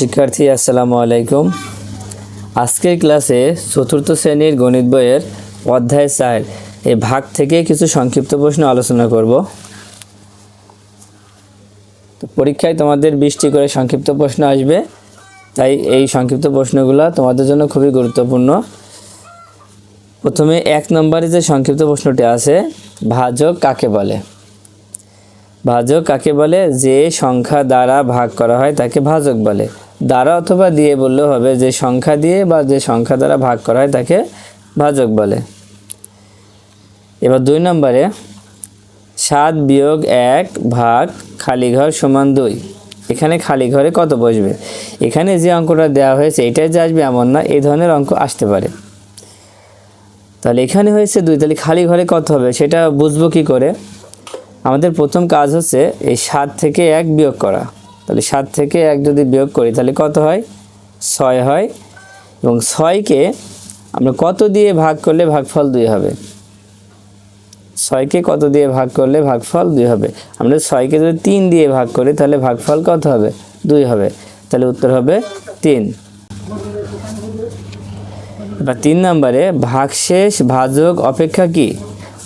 শিক্ষার্থী, আসসালামু আলাইকুম। আজকের ক্লাসে চতুর্থ শ্রেণির গণিত বইয়ের অধ্যায় চার এই ভাগ থেকে কিছু সংক্ষিপ্ত প্রশ্ন আলোচনা করব। তো পরীক্ষায় তোমাদের বৃষ্টি করে সংক্ষিপ্ত প্রশ্ন আসবে, তাই এই সংক্ষিপ্ত প্রশ্নগুলো তোমাদের জন্য খুবই গুরুত্বপূর্ণ। প্রথমে এক নম্বরে যে সংক্ষিপ্ত প্রশ্নটি আছে, ভাজক কাকে বলে? ভাজক কাকে বলে? যে সংখ্যা দ্বারা ভাগ করা হয় তাকে ভাজক বলে। দ্বারা অথবা দিয়ে বললেও হবে যে সংখ্যা দিয়ে বা যে সংখ্যা দ্বারা ভাগ করা হয় তাকে ভাজক বলে। এবার দুই নম্বরে, সাত বিয়োগ এক ভাগ খালি ঘর সমান দুই। এখানে খালি ঘরে কত বসবে? এখানে যে অঙ্কটা দেওয়া হয়েছে, এটাই যে আসবে এমন না এই ধরনের অঙ্ক আসতে পারে। তাহলে এখানে হয়েছে দুই, তাহলে খালি ঘরে কত হবে? সেটা বুঝব কি করে? আমাদের প্রথম কাজ হচ্ছে এই সাত থেকে এক বিয়োগ করা। তাহলে সাত থেকে এক যদি বিয়োগ করি, তাহলে কত হয়? ছয় হয়। এবং ছয়কে আমরা কত দিয়ে ভাগ করলে ভাগফল দুই হবে? ছয়কে কত দিয়ে ভাগ করলে ভাগফল দুই হবে? আমরা ছয়কে যদি তিন দিয়ে ভাগ করি, তাহলে ভাগফল কত হবে? দুই হবে। তাহলে উত্তর হবে তিন। এবার তিন নম্বরে, ভাগশেষ ভাজক অপেক্ষা কি?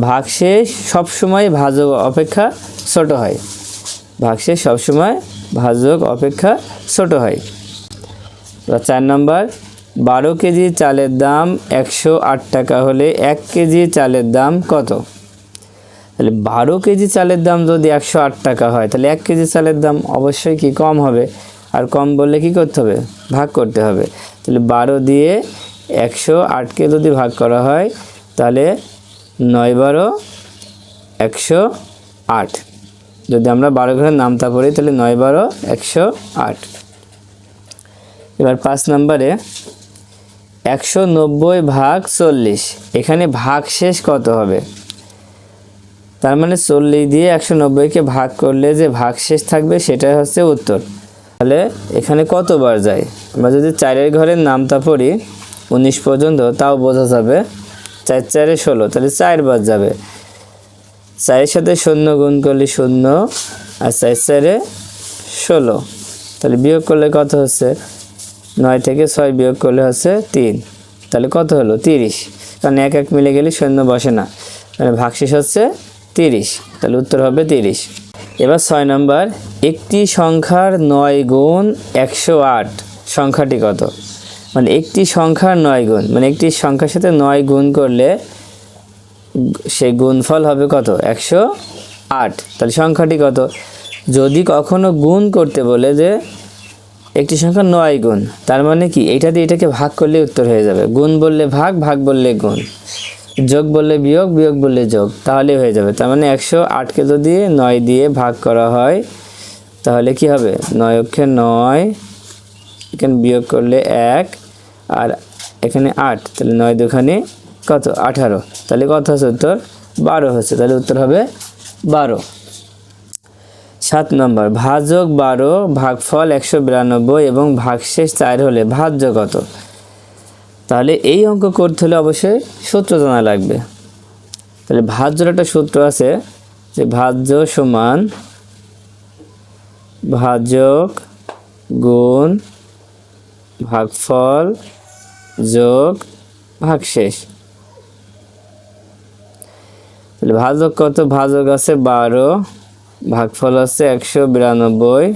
ভাগশেষ সবসময় ভাজক অপেক্ষা ছোট হয়। ভাগশেষ সবসময় ভাজক অপেক্ষা ছোট হয়। চার নম্বর, বারো কেজি চালের দাম একশো আট টাকা হলে এক কেজি চালের দাম কত? তাহলে বারো কেজি চালের দাম যদি একশো আট টাকা হয়, তাহলে এক কেজি চালের দাম অবশ্যই কি কম হবে? আর কম বললে কি করতে হবে? ভাগ করতে হবে। তাহলে বারো দিয়ে একশো আটকে যদি ভাগ করা হয়, তাহলে নয় বারো একশো আট। যদি আমরা বারো ঘরের নামতা পড়ি, তাহলে নয় বারো, একশো আট। এবার পাঁচ নম্বরে, একশো নব্বই ভাগ চল্লিশ। এখানে ভাগ শেষ কত হবে? তার মানে চল্লিশ দিয়ে একশো নব্বইকে ভাগ করলে যে ভাগ শেষ থাকবে, সেটাই হচ্ছে উত্তর। তাহলে এখানে কতবার যায়? আমরা যদি চারের ঘরের নামতা পড়ি, উনিশ পর্যন্ত, তাও বোঝা যাবে, চার চারে ষোলো, তাহলে চারবার যাবে। চারের সাথে শূন্য গুণ করলে শূন্য আর চার চারে ষোলো। তাহলে বিয়োগ করলে কত হচ্ছে? নয় থেকে ছয় বিয়োগ করলে হচ্ছে তিন। তাহলে কত হলো? তিরিশ। কারণ এক এক মিলে গেলে শূন্য বসে না। মানে ভাগশেষ হচ্ছে তিরিশ। তাহলে উত্তর হবে তিরিশ। এবার ছয় নম্বর, একটি সংখ্যার নয় গুণ একশো আট। সংখ্যাটি কত? মানে একটি সংখ্যার নয় গুণ। মানে একটি সংখ্যার সাথে নয় গুণ করলে সেই গুণফল হবে কত? একশো আট। তাহলে সংখ্যাটি কত? যদি কখনো গুণ করতে বলে যে একটি সংখ্যা নয় গুণ, তার মানে কি? এটা দিয়ে এটাকে ভাগ করলে উত্তর হয়ে যাবে। গুণ বললে ভাগ ভাগ বললে গুণ। যোগ বললে বিয়োগ বিয়োগ বললে যোগ। তাহলে হয়ে যাবে। তার মানে একশো আটকে যদি নয় দিয়ে ভাগ করা হয়, তাহলে কি হবে? নয় অক্ষে নয়, এখানে বিয়োগ করলে এক, আর এখানে আট। তাহলে নয় দুখানে কত? আঠারো। তাহলে কত হচ্ছে উত্তর? বারো হচ্ছে। তাহলে উত্তর হবে বারো। সাত নম্বর ভাজক বারো, ভাগফল একশো বিরানব্বই এবং ভাগশেষ চার হলে ভাজ্য কত? তাহলে এই অঙ্ক করতে হলে অবশ্যই সূত্র জানা লাগবে। তাহলে ভাজ্যর একটা সূত্র আছে যে ভাজ্য সমান ভাজক গুণ ভাগফল যোগ ভাগশেষ। তাহলে ভাজক কত? ভাজক আছে বারো, ভাগফল হচ্ছে একশো বিরানব্বই,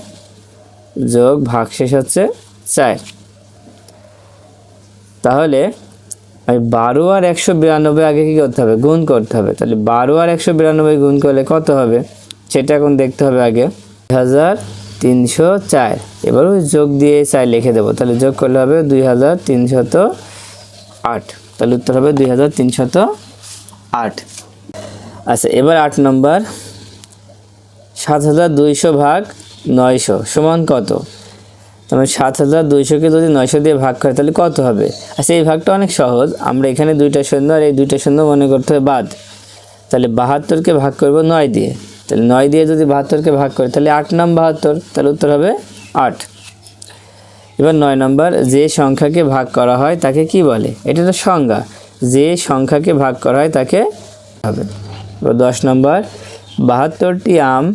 যোগ ভাগশেষ হচ্ছে চার। তাহলে আমি বারো আর একশো বিরানব্বই আগে কী করতে হবে? গুণ করতে হবে। তাহলে বারো আর একশো বিরানব্বই গুণ করলে কত হবে? সেটা এখন দেখতে হবে আগে। হাজার তিনশো চার। এবার ওই যোগ দিয়ে চার লিখে দেবো। তাহলে যোগ করলে হবে দুই হাজার তিনশত আট। তাহলে উত্তর হবে দুই হাজার তিনশত আট। আচ্ছা এবার আট নম্বর। সাত হাজার দুইশো ভাগ নয়শো, সমান কত? তাহলে সাত হাজার দুইশোকে যদি নয়শো দিয়ে ভাগ করে, তাহলে কত হবে? আচ্ছা এই ভাগটা অনেক সহজ। আমরা এখানে দুইটা শূন্য আর এই দুইটা শূন্য মনে করতে হবে বাদ। তাহলে বাহাত্তরকে ভাগ করব নয় দিয়ে। তাহলে নয় দিয়ে যদি বাহাত্তরকে ভাগ করি, তাহলে আট নাম বাহাত্তর। তাহলে উত্তর হবে আট। এবার নয় নম্বর, যে সংখ্যাকে ভাগ করা হয় তাকে কি বলে? এটা তো সংজ্ঞা। যে সংখ্যাকে ভাগ করা হয় তাকে হবে। দশ নম্বর, বাহাত্তরটি আম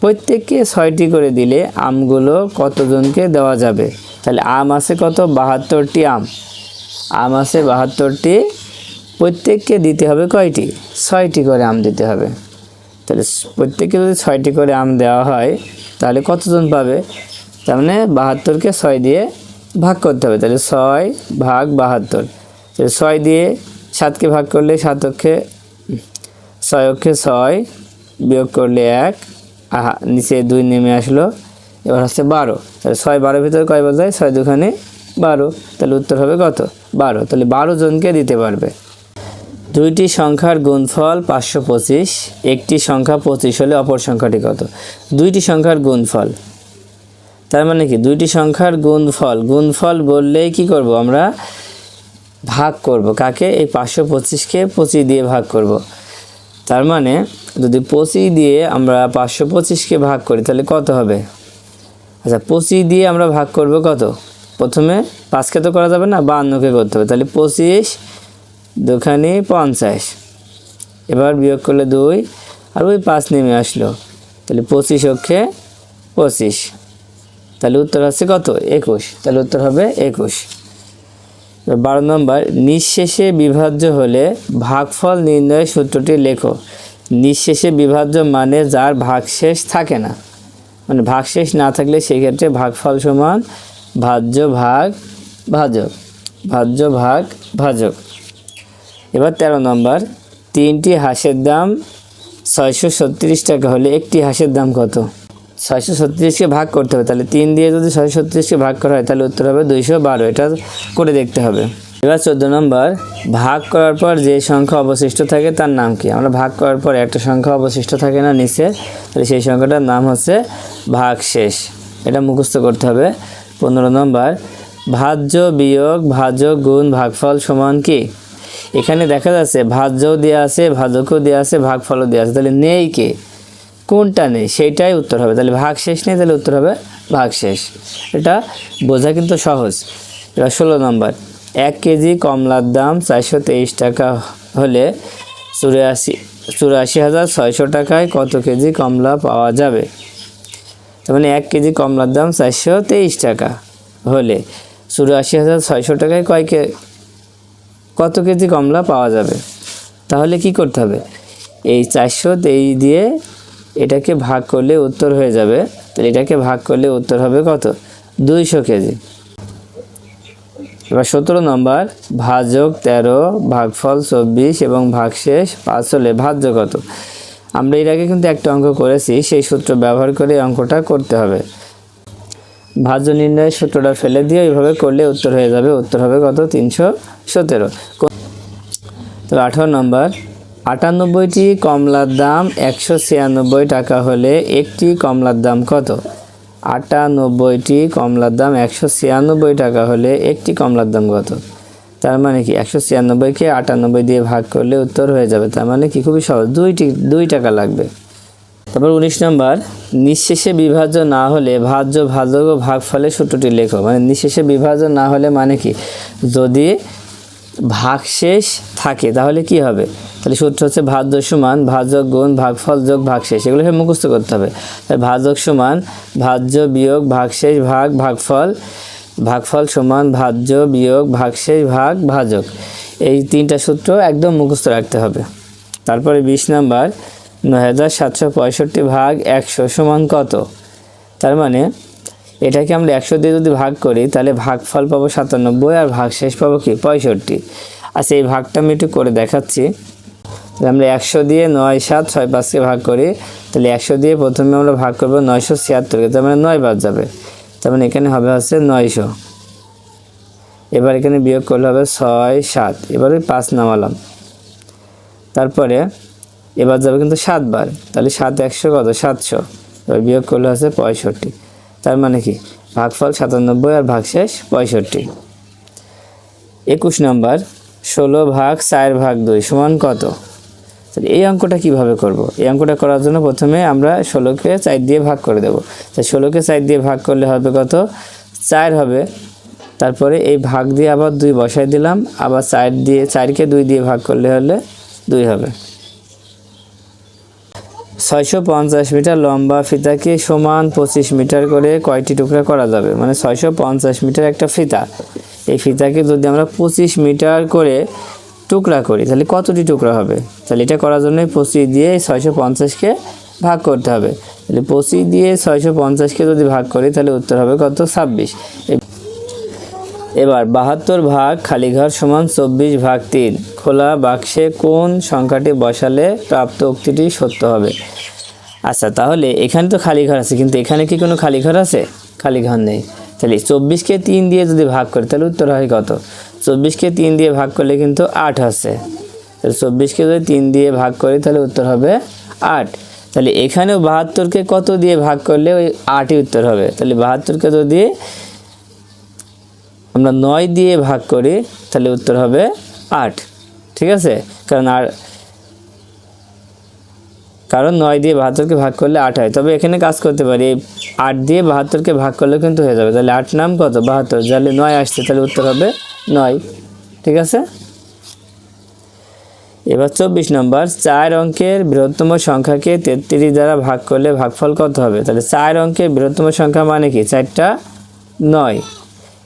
প্রত্যেককে ছয়টি করে দিলে আমগুলো কতজনকে দেওয়া যাবে? তাহলে আম আছে কত? বাহাত্তরটি আম। আম আছে বাহাত্তরটি, প্রত্যেককে দিতে হবে কয়টি? ছয়টি করে আম দিতে হবে। তাহলে প্রত্যেককে যদি ছয়টি করে আম দেওয়া হয়, তাহলে কতজন পাবে? তার মানে বাহাত্তরকে ছয় দিয়ে ভাগ করতে হবে। তাহলে ছয় ভাগ বাহাত্তর। তাহলে ছয় দিয়ে সাতকে ভাগ করলে সাত অক্ষে ছয় অক্ষে ছয় বিয়োগ করলে এক। আহা, নিচে দুই নেমে আসলো। এবার হচ্ছে বারো। তাহলে ছয় বারোর ভিতরে কয় বাজায় ছয় দুখানে বারো। তাহলে উত্তর হবে কত? বারো। তাহলে বারো জনকে দিতে পারবে। দুইটি সংখ্যার গুণফল পাঁচশো পঁচিশ। একটি সংখ্যা পঁচিশ হলে অপর সংখ্যাটি কত? দুইটি সংখ্যার গুণফল। তার মানে কি? দুইটি সংখ্যার গুণফল। গুণফল বললেই কি করব আমরা? ভাগ করব। কাকে? এই পাঁচশো পঁচিশকে পঁচিশ দিয়ে ভাগ করব। তার মানে যদি পঁচিশ দিয়ে আমরা পাঁচশো পঁচিশকে ভাগ করি, তাহলে কত হবে? আচ্ছা পঁচিশ দিয়ে আমরা ভাগ করব কত? প্রথমে পাঁচকে তো করা যাবে না বান্নকে করতে হবে। তাহলে পঁচিশ দুখানি পঞ্চাশ। এবার বিয়োগ করলে দুই, আর ওই পাঁচ নেমে আসলো। তাহলে পঁচিশ অক্ষে পঁচিশ। তাহলে উত্তর হচ্ছে কত? একুশ। তাহলে উত্তর হবে একুশ। বারো নম্বর, নিঃশেষে বিভাজ্য হলে ভাগফল নির্ণয়ের সূত্রটি লেখো। নিঃশেষে বিভাজ্য মানে যার ভাগশেষ থাকে না। মানে ভাগশেষ না থাকলে সেক্ষেত্রে ভাগফল সমান ভাজ্য ভাগ ভাজক, ভাজ্য ভাগ ভাজক। এবার তেরো নম্বর, তিনটি হাঁসের দাম ছয়শো ছত্রিশ টাকা হলে একটি হাঁসের দাম কত? ছয়শো ছত্রিশকে ভাগ করতে হবে। তাহলে তিন দিয়ে যদি ছয়শো ছত্রিশকে ভাগ করা হয়, তাহলে উত্তর হবে দুইশো বারো। এটা করে দেখতে হবে। এবার চোদ্দ নম্বর, ভাগ করার পর যে সংখ্যা অবশিষ্ট থাকে তার নাম কি? আমরা ভাগ করার পর একটা সংখ্যা অবশিষ্ট থাকে না নিচে, তাহলে সেই সংখ্যাটার নাম হচ্ছে ভাগ শেষ এটা মুখস্থ করতে হবে। পনেরো নম্বর, ভাজ্য বিয়োগ ভাজক গুণ ভাগফল সমান কি? এখানে দেখা যাচ্ছে ভাজ্যও দেওয়া আছে, ভাজকও দেওয়া আছে, ভাগফলও দেওয়া আছে। তাহলে নেই কে? কোনটা নেই? সেইটাই উত্তর হবে। তাহলে ভাগ শেষ নেই, তাহলে উত্তর হবে ভাগ শেষ। এটা বোঝা কিন্তু সহজ। এবার ষোলো নম্বর। এক কেজি কমলার দাম চারশো তেইশ টাকা হলে চুরাশি চুরাশি হাজার ছয়শো টাকায় কত কেজি কমলা পাওয়া যাবে? তার মানে এক কেজি কমলার দাম চারশো তেইশ টাকা হলে চুরাশি হাজার ছয়শো টাকায় কয় কে, কত কেজি কমলা পাওয়া যাবে? তাহলে কি করতে হবে? এই চারশো তেইশ দিয়ে এটাকে ভাগ করলে উত্তর হয়ে যাবে। তাহলে এটাকে ভাগ করলে উত্তর হবে কত? দুইশো কেজি। এবার সতেরো নম্বর ভাজক তেরো, ভাগফল চব্বিশ এবং ভাগশেষ পাঁচ হলে ভাজ্য কত? আমরা এর আগে কিন্তু একটা অঙ্ক করেছি, সেই সূত্র ব্যবহার করে অঙ্কটা করতে হবে। ভাজ্য নির্ণয়ের সূত্রটা ফেলে দিয়ে এইভাবে করলে উত্তর হয়ে যাবে, উত্তর হবে কত? তিনশো সতেরো। তো আঠারো নম্বর আটানব্বইটি কমলার দাম একশো ছিয়ানব্বই টাকা হলে একটি কমলার দাম কত? আটানব্বইটি কমলার দাম একশো ছিয়ানব্বই টাকা হলে একটি কমলার দাম কত? তার মানে কি একশো ছিয়ানব্বইকে আটানব্বই দিয়ে ভাগ করলে উত্তর হয়ে যাবে, তার মানে কি খুবই সহজ, দুইটি, দুই টাকা লাগবে। তারপর উনিশ নম্বর, নিঃশেষে বিভাজ্য না হলে ভাজ্য, ভাজক ও ভাগফলের সূত্রটি লেখো। মানে নিঃশেষে বিভাজ্য না হলে মানে কি? যদি ভাগশেষ থাকে। তাহলে কি হবে? তাহলে সূত্র হচ্ছে ভাজ্য সমান ভাজক গুণ ভাগফল যোগ ভাগশেষ এগুলো সব মুখস্থ করতে হবে। তাহলে ভাজক সমান ভাজ্য বিয়োগ ভাগশেষ ভাগ ভাগফল ভাগফল সমান ভাজ্য বিয়োগ ভাগশেষ ভাগ ভাজক এই তিনটা সূত্র একদম মুখস্থ রাখতে হবে। তারপরে বিশ নাম্বার, নয় হাজার সাতশো পঁয়ষট্টি ভাগ একশো সমান কত? তার মানে এটাকে আমরা একশো দিয়ে যদি ভাগ করি, তাহলে ভাগফল পাবো সাতানব্বই আর ভাগ শেষ পাবো কি? পঁয়ষট্টি। আচ্ছা এই ভাগটা আমি একটু করে দেখাচ্ছি। আমরা একশো দিয়ে নয় সাত ছয় পাঁচকে ভাগ করি, তাহলে একশো দিয়ে প্রথমে আমরা ভাগ করব নয়শো ছিয়াত্তরকে তার মানে নয় বাদ যাবে। তার মানে এখানে হবে হচ্ছে নয়শো। এবার এখানে বিয়োগ করলে হবে ছয় সাত। এবার ওই পাঁচ নামালাম। তারপরে এবার যাবে কিন্তু সাতবার। তাহলে সাত একশো কত? সাতশো। এবার বিয়োগ করলে হচ্ছে পঁয়ষট্টি। তার মানে কি? ভাগফল সাতানব্বই আর ভাগশেষ পঁয়ষট্টি। একুশ নম্বর, ষোলো ভাগ চার ভাগ দুই সমান কত? তাহলে এই অঙ্কটা কীভাবে করব? এই অঙ্কটা করার জন্য প্রথমে আমরা ষোলোকে চার দিয়ে ভাগ করে দেবো। তাই ষোলোকে চার দিয়ে ভাগ করলে হবে কত? চার হবে। তারপরে এই ভাগ দিয়ে আবার দুই বসাই দিলাম। আবার চার দিয়ে, চারকে দুই দিয়ে ভাগ করলে হলে দুই হবে। ছয়শো পঞ্চাশ মিটার লম্বা ফিতাকে সমান পঁচিশ মিটার করে কয়টি টুকরা করা যাবে? মানে ছয়শো পঞ্চাশ মিটার একটা ফিতা। এই ফিতাকে যদি আমরা পঁচিশ মিটার করে টুকরা করি, তাহলে কতটি টুকরা হবে? তাহলে এটা করার জন্য পঁচিশ দিয়ে ছয়শো পঞ্চাশকে ভাগ করতে হবে। তাহলে পঁচিশ দিয়ে ছয়শো পঞ্চাশকে যদি ভাগ করি, তাহলে উত্তর হবে কত? ছাব্বিশ। এবার বাহাত্তর ভাগ খালি ঘর সমান চব্বিশ ভাগ তিন। খোলা বাক্সে কোন সংখ্যাটি বসালে প্রাপ্ত উক্তিটি সত্য হবে? আচ্ছা তাহলে এখানে তো খালি ঘর আছে, কিন্তু এখানে কি কোনো খালি ঘর আছে? খালি ঘর নেই। তাহলে চব্বিশকে তিন দিয়ে যদি ভাগ করি, তাহলে উত্তর হয় কত? চব্বিশকে তিন দিয়ে ভাগ করলে কিন্তু আট আছে। তাহলে চব্বিশকে যদি তিন দিয়ে ভাগ করি, তাহলে উত্তর হবে আট। তাহলে এখানেও বাহাত্তরকে কত দিয়ে ভাগ করলে ওই আটই উত্তর হবে? তাহলে বাহাত্তরকে যদি আমরা নয় দিয়ে ভাগ করি, তাহলে উত্তর হবে আট। ঠিক আছে? কারণ আর কারণ নয় দিয়ে বাহাত্তরকে ভাগ করলে আট হয়। তবে এখানে কাজ করতে পারি আট দিয়ে বাহাত্তরকে ভাগ করলে কিন্তু হয়ে যাবে। তাহলে আট নাম কত? বাহাত্তর। তাহলে নয় আসছে, তাহলে উত্তর হবে নয়। ঠিক আছে? এবার চব্বিশ নম্বর, চার অঙ্কের বৃহত্তম সংখ্যাকে তেত্রিশ দ্বারা ভাগ করলে ভাগফল কত হবে? তাহলে চার অঙ্কের বৃহত্তম সংখ্যা মানে কি? চারটা নয়।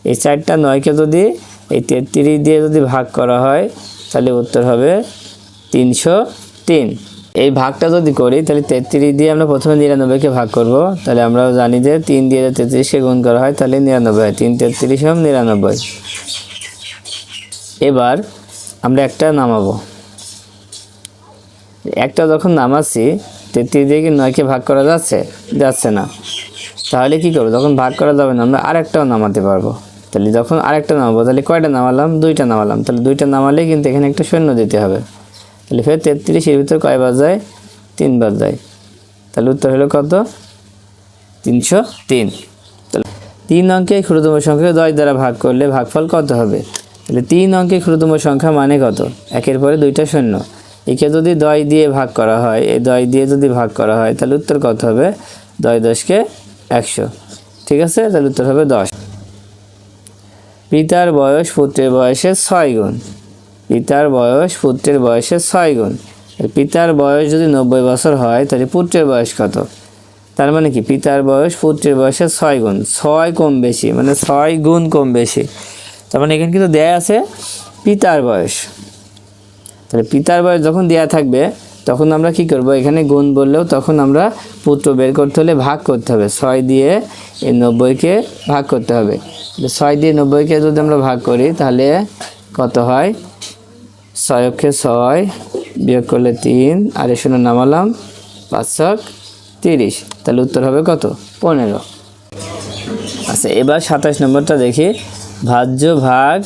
এই চারটা নয়কে যদি এই তেত্রিশ দিয়ে যদি ভাগ করা হয়, তাহলে উত্তর হবে তিনশো তিন। এই ভাগটা যদি করি, তাহলে তেত্রিশ দিয়ে আমরা প্রথমে নিরানব্বইকে ভাগ করব। তাহলে আমরাও জানি যে তিন দিয়ে তেত্রিশকে গুণ করা হয়, তাহলে নিরানব্বই হয়। তিন তেত্রিশ হম নিরানব্বই। এবার আমরা একটা নামাবো। একটা যখন নামাচ্ছি, তেত্রিশ দিয়ে কি নয়কে ভাগ করা যাচ্ছে? যাচ্ছে না। তাহলে কি করব? যখন ভাগ করা যাবে না, আমরা আরেকটাও নামাতে পারব। তাহলে যখন আরেকটা নামাবো, তাহলে কয়টা নামালাম? দুইটা নামালাম। তাহলে দুইটা নামালে কিন্তু এখানে একটা শূন্য দিতে হবে। তাহলে ফের তেত্রিশের ভিতর কয়বার যায়? তিনবার যায়। তাহলে উত্তর হলো কত? তিনশো তিন। তাহলে তিন অঙ্কে ক্ষুদ্রতম সংখ্যাকে দশ দ্বারা ভাগ করলে ভাগফল কত হবে? তাহলে তিন অঙ্কে ক্ষুদ্রতম সংখ্যা মানে কত? একের পরে দুইটা শূন্য। একে যদি দশ দিয়ে ভাগ করা হয়, এই দশ দিয়ে যদি ভাগ করা হয়, তাহলে উত্তর কত হবে? দশ দশকে একশো। ঠিক আছে? তাহলে উত্তর হবে দশ। পিতার বয়স পুত্রের বয়সের ছয় গুণ। পিতার বয়স পুত্রের বয়সের ছয় গুণ। পিতার বয়স যদি নব্বই বছর হয়, তাহলে পুত্রের বয়স কত? তার মানে কি? পিতার বয়স পুত্রের বয়সের ছয় গুণ। ছয় কম বেশি মানে ছয় গুণ কম বেশি। তার মানে এখানে কিন্তু দেয়া আছে পিতার বয়স। তাহলে পিতার বয়স যখন দেয়া থাকবে তখন আমরা কি করব? এখানে গুণ বললেও তখন আমরা পুত্র বের করতে হলে ভাগ করতে হবে। ছয় দিয়ে এই নব্বইকে ভাগ করতে হবে। ছয় দিয়ে নব্বইকে যদি আমরা ভাগ করি, তাহলে কত হয়? ছয় অক্ষে ছয় বিয়োগ করলে তিন, আর এ শূন্য নামালাম, পাঁচ ছক তিরিশ। তাহলে উত্তর হবে কত? পনেরো। আচ্ছা এবার সাতাশ নম্বরটা দেখি। ভাজ্য ভাগ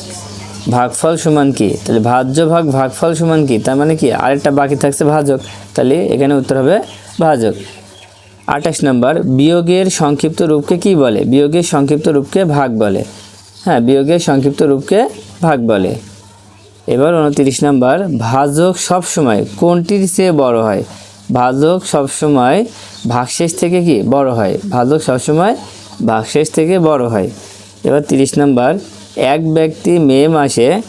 ভাগফল সমান কি? তাহলে ভাজ্য ভাগ ভাগফল সমান কি? তার মানে কি? আরেকটা বাকি থাকছে ভাজক। তাহলে এখানে উত্তর হবে ভাজক। আঠাশ নম্বর, বিয়োগের সংক্ষিপ্ত রূপকে কি বলে? বিয়োগের সংক্ষিপ্ত রূপকে ভাগ বলে। হ্যাঁ বিয়োগের সংক্ষিপ্ত রূপকে ভাগ বলে। এবার উনত্রিশ নাম্বার, ভাজক সব সময় কোনটির চেয়ে বড় হয়? ভাজক সব সময় ভাগশেষ থেকে কি? বড় হয়। ভাজক সবসময় ভাগশেষ থেকে বড় হয়। এবার তিরিশ নাম্বার এক ব্যক্তি মে মাসে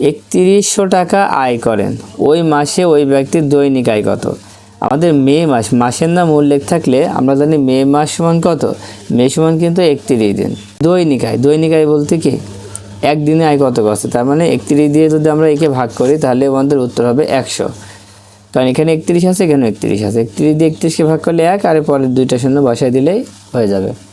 একত্রিশশো টাকা আয় করেন। ওই মাসে ওই ব্যক্তির দৈনিক আয় কত? আমাদের মে মাস, মাসের নাম উল্লেখ থাকলে আমরা জানি মে মাস সমান কত? মে সমান কিন্তু একত্রিশ দিন। দৈনিক আয় দৈনিক আয় বলতে কি? একদিনে আয় কত করছে তার মানে একত্রিশ দিয়ে যদি আমরা একে ভাগ করি, তাহলে আমাদের উত্তর হবে একশো। কারণ এখানে একত্রিশ আছে এখানে একত্রিশ আছে। একত্রিশ দিয়ে একত্রিশকে ভাগ করলে এক, আর পরের দুইটা শূন্য বসায় দিলেই হয়ে যাবে।